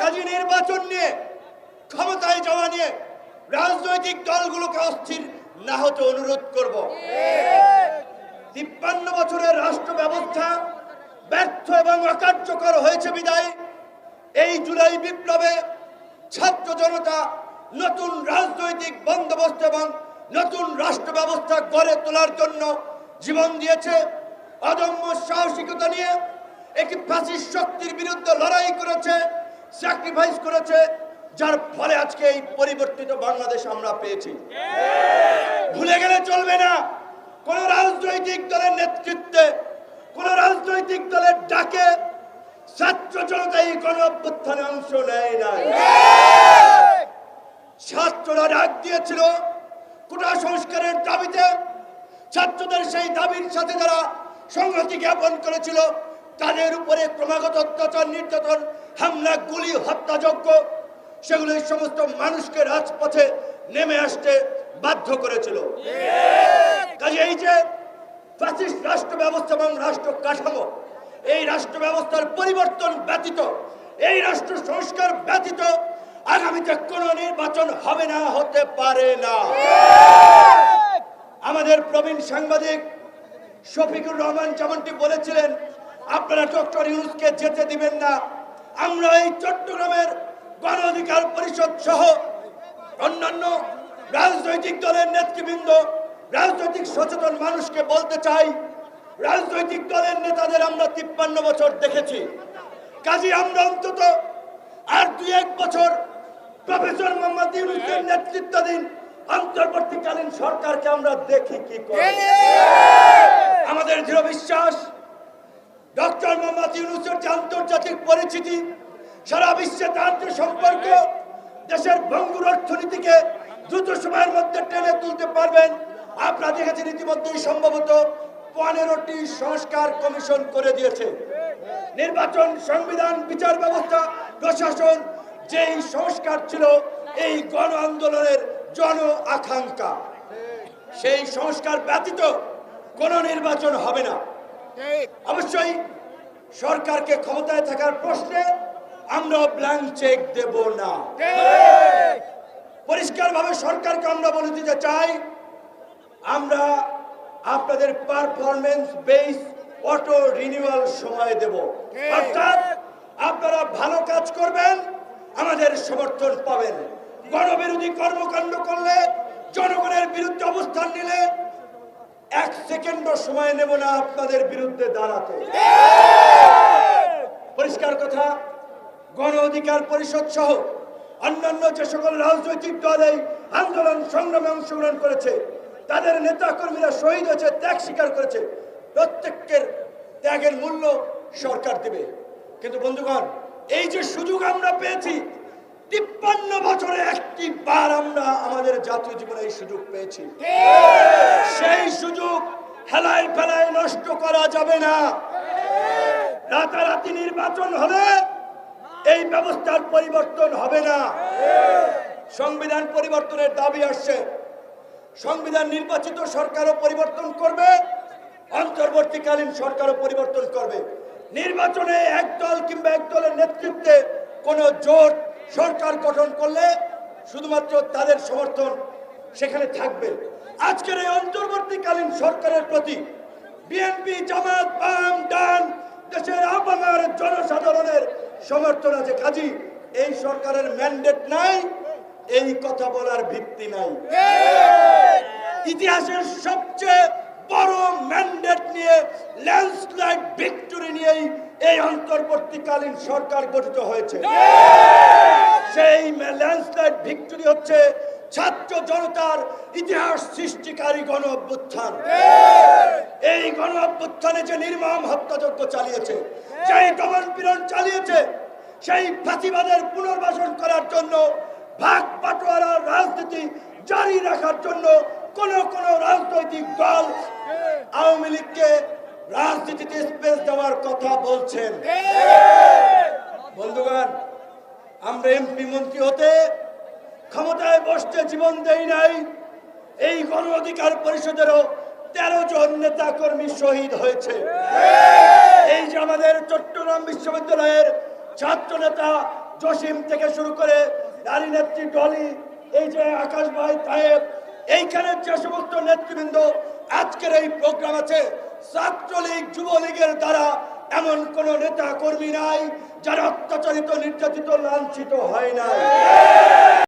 কাজী নির্বাচন নিয়ে, ক্ষমতায় যাওয়া নিয়ে রাজনৈতিক দলগুলোকে অস্থির না হতে অনুরোধ করব। তিপ্পান্ন বছরের রাষ্ট্র ব্যবস্থা ব্যর্থ এবং অকার্যকর হয়েছে বিদায়। এই জুলাই বিপ্লবে ছাত্র জনতা নতুন রাজনৈতিক বন্দোবস্ত এবং নতুন রাষ্ট্র ব্যবস্থা গড়ে তোলার জন্য জীবন দিয়েছে। অদম্য সাহসিকতা নিয়ে একটি ফাঁসির শক্তির বিরুদ্ধে লড়াই করেছে। স্যাক্রিফাইস করেছে, যার ফলে আজকে এই পরিবর্তিত বাংলাদেশ আমরা পেয়েছি। ভুলে গেলে চলবে না। কোন রাজনৈতিক দলের নেতৃত্বে, কোন রাজনৈতিক দলের ডাকে ছাত্র জনতা এই গণ অভ্যুত্থানে অংশ নেয় নাই। ছাত্ররা ডাক দিয়েছিল, কোটা সংস্কারের দাবিতে। ছাত্রদের সেই দাবির সাথে যারা সংহতি জ্ঞাপন করেছিল, তাদের উপরে ক্রমাগত অত্যাচার, নির্যাতন হামলা, গুলি, হত্যাযজ্ঞ, সেগুলো এই সমস্ত মানুষকে রাজপথে নেমে আসতে বাধ্য করেছিল। কাজে এই যে ফ্যাসিস্ট রাষ্ট্র ব্যবস্থা এবং রাষ্ট্র কাঠামো, এই রাষ্ট্র ব্যবস্থার পরিবর্তন ব্যতীত, এই রাষ্ট্র সংস্কার ব্যতীত আগামীতে কোনো নির্বাচন হবে না, হতে পারে না। আমাদের প্রবীণ সাংবাদিক শফিকুর রহমান যেমনটি বলেছিলেন, আপনারা ডক্টর ইউনুসকে যেতে দিবেন না আমরা এই চট্টগ্রামের গণ অধিকার পরিষদ সহ অন্যান্য রাজনৈতিক দলের নেতৃবৃন্দ রাজনৈতিক সচেতন মানুষকে বলতে চাই রাজনৈতিক দলের নেতাদের আমরা তিপ্পান্ন বছর দেখেছি। কাজী আমরা অন্তত আর দুই এক বছর প্রফেসর মোহাম্মদ ইউনুসের নেতৃত্বাধীন অন্তর্বর্তীকালীন সরকারকে আমরা দেখি কি করে। আমাদের দৃঢ় বিশ্বাস ডক্টর মোহাম্মদ ইউনুসের যে আন্তর্জাতিক পরিচিতি, সারা বিশ্বে তার যে সম্পর্ক, দেশের ভঙ্গুর অর্থনীতিকে দ্রুত সময়ের মধ্যে টেনে তুলতে পারবেন। আপনারা দেখেছেন ইতিমধ্যেই সম্ভবত পনেরোটি সংস্কার কমিশন করে দিয়েছে। নির্বাচন সংবিধান, বিচার ব্যবস্থা, প্রশাসন, যেই সংস্কার ছিল, এই গণ আন্দোলনের জন আকাঙ্ক্ষা। সেই সংস্কার ব্যতীত কোনো নির্বাচন হবে না। অবশ্যই সরকারকে ক্ষমতায় থাকার প্রশ্নে আমরা ব্ল্যাঙ্ক চেক দেব না। পরিষ্কারভাবে সরকারকে আমরা বলে দিতে চাই, আমরা আপনাদের পারফরমেন্স বেস অটো রিনিউয়াল সময় দেব। অর্থাৎ আপনারা ভালো কাজ করবেন, আমাদের সমর্থন পাবেন। গণবিরোধী কর্মকাণ্ড করলে জনগণের বিরুদ্ধে অবস্থান নিলে এক সেকেন্ডও সময় নেব না আপনাদের বিরুদ্ধে দাঁড়াতে। পরিষ্কার কথা, গণ অধিকার পরিষদ সহ অন্যান্য যে সকল রাজনৈতিক দল এই আন্দোলন সংগ্রামে অংশগ্রহণ করেছে, তাদের নেতা কর্মীরা শহীদ হয়েছে, ত্যাগ স্বীকার করেছে। প্রত্যেকের ত্যাগের মূল্য সরকার দেবে। কিন্তু বন্ধুগণ, এই যে সুযোগ আমরা পেয়েছি তিপ্পান্ন বছরে একটি বার আমরা আমাদের জাতীয় জীবনে এই সুযোগ পেয়েছি। সেই সুযোগ হেলায় ফেলায় নষ্ট করা যাবে না। রাতারাতি নির্বাচন হলে এই ব্যবস্থার পরিবর্তন হবে না। সংবিধান পরিবর্তনের দাবি আসছে। সংবিধান নির্বাচিত সরকারও পরিবর্তন করবে, অন্তর্বর্তীকালীন সরকারও পরিবর্তন করবে। নির্বাচনে একদল কিংবা একদলের নেতৃত্বে কোনো জোট সরকার গঠন করলে শুধুমাত্র তাদের সমর্থন সেখানে থাকবে। আজকের এই অন্তর্বর্তীকালীন সরকারের প্রতি বিএনপি জামাত বাম ডান দেশের আপামার জনসাধারণের সমর্থন আছে। কাজী এই সরকারের ম্যান্ডেট নাই এই কথা বলার ভিত্তি নাই। ইতিহাসের সবচেয়ে বড় ম্যান্ডেট নিয়ে ল্যান্ডস্লাইড ভিক্টরি নিয়েই এই অন্তর্বর্তীকালীন সরকার গঠিত হয়েছে। সেই ল্যান্ডস্লাইড ভিক্টরি হচ্ছে ছাত্র জনতার ইতিহাস সৃষ্টিকারী গণ অভ্যুত্থান এই গণ অভ্যুত্থানে যে নির্মম হত্যাযজ্ঞ চালিয়েছে সেই দমন পীড়ন চালিয়েছে, সেই ফাঁসিবাদের পুনর্বাসন করার জন্য ভাগ বাটোয়ারার রাজনীতি জারি রাখার জন্য কোন কোন রাজনৈতিক দল আওয়ামী লীগকে রাজনীতিতে স্পেস দেওয়ার কথা বলছেন। বন্ধুগণ আমরা এমপি মন্ত্রী হতে ক্ষমতায় বসতে জীবন দেই নাই। এই গণ অধিকার পরিষদেরও তেরো জন নেতা কর্মী শহীদ হয়েছে। এই যে আমাদের চট্টগ্রাম বিশ্ববিদ্যালয়ের ছাত্র নেতা জসিম থেকে শুরু করে নারী নেত্রী ডলি এই যে আকাশ ভাই তায়েব এইখানে যে সমস্ত নেতৃবৃন্দ আজকের এই প্রোগ্রাম আছে, ছাত্রলীগ যুবলীগের দ্বারা এমন কোন নেতা কর্মী নাই, যারা অত্যাচারিত, নির্যাতিত, লাঞ্ছিত হয় নাই।